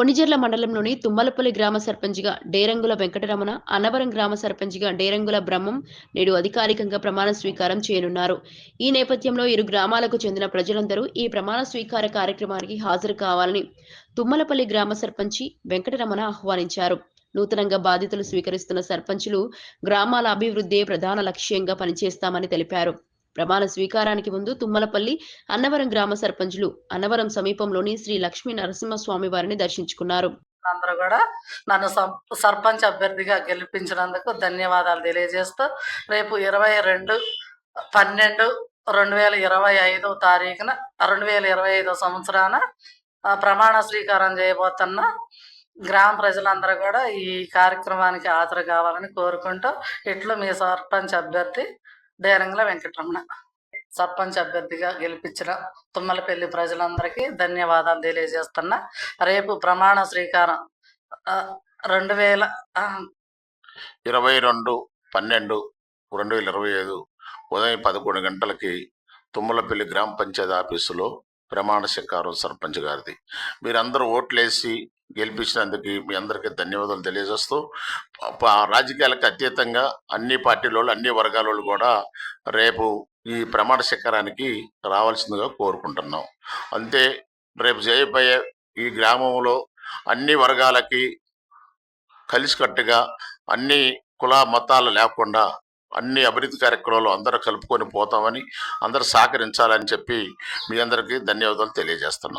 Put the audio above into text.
కొణిజర్ల మండలంలోని తుమ్మలపల్లి గ్రామ సర్పంచ్గా డేరంగుల వెంకటరమణ అన్నవరం గ్రామ సర్పంచ్గా డేరంగుల బ్రహ్మం నేడు అధికారికంగా ప్రమాణ స్వీకారం చేయనున్నారు. ఈ నేపథ్యంలో ఇరు గ్రామాలకు చెందిన ప్రజలందరూ ఈ ప్రమాణ స్వీకార కార్యక్రమానికి హాజరు కావాలని తుమ్మలపల్లి గ్రామ సర్పంచి వెంకటరమణ ఆహ్వానించారు. నూతనంగా బాధ్యతలు స్వీకరిస్తున్న సర్పంచులు గ్రామాల అభివృద్ధే ప్రధాన లక్ష్యంగా పనిచేస్తామని తెలిపారు. ప్రమాణ స్వీకారానికి ముందు తుమ్మలపల్లి అన్నవరం గ్రామ సర్పంచులు అన్నవరం సమీపంలోని శ్రీ లక్ష్మీ నరసింహస్వామి వారిని దర్శించుకున్నారు. అందరూ కూడా నన్ను సర్పంచ్ అభ్యర్థిగా గెలిపించినందుకు ధన్యవాదాలు తెలియజేస్తూ రేపు ఇరవై రెండు పన్నెండు రెండు వేల ఇరవై ఐదో తారీఖున రెండు వేల ఇరవై ఐదో సంవత్సరాన ప్రమాణ స్వీకారం చేయబోతున్న గ్రామ ప్రజలందరూ కూడా ఈ కార్యక్రమానికి హాజరు కావాలని కోరుకుంటూ ఇట్లు మీ సర్పంచ్ అభ్యర్థి డేరంగుల వెంకటరమణ. సర్పంచ్ అభ్యర్థిగా గెలిపించిన తుమ్మలపల్లి ప్రజలందరికీ ధన్యవాదాలు తెలియజేస్తున్నా. రేపు ప్రమాణ స్వీకారం రెండు వేల ఇరవై రెండు పన్నెండు రెండు వేల ఇరవై ఐదు ఉదయం పదకొండు గంటలకి తుమ్మలపల్లి గ్రామ పంచాయతీ ఆఫీసులో ప్రమాణ స్వీకారం సర్పంచ్ గారిది. మీరందరూ ఓట్లేసి గెలిపించినందుకు మీ అందరికీ ధన్యవాదాలు తెలియజేస్తూ రాజకీయాలకు అతీతంగా అన్ని పార్టీల అన్ని వర్గాల కూడా రేపు ఈ ప్రమాణ శిఖరానికి రావాల్సిందిగా కోరుకుంటున్నాం. అంతే రేపు జయపోయే ఈ గ్రామంలో అన్ని వర్గాలకి కలిసికట్టుగా అన్ని కుల మతాలు లేకుండా అన్ని అభివృద్ధి కార్యక్రమాలు అందరూ కలుపుకొని పోతామని అందరూ సహకరించాలని చెప్పి మీ అందరికీ ధన్యవాదాలు తెలియజేస్తున్నాం.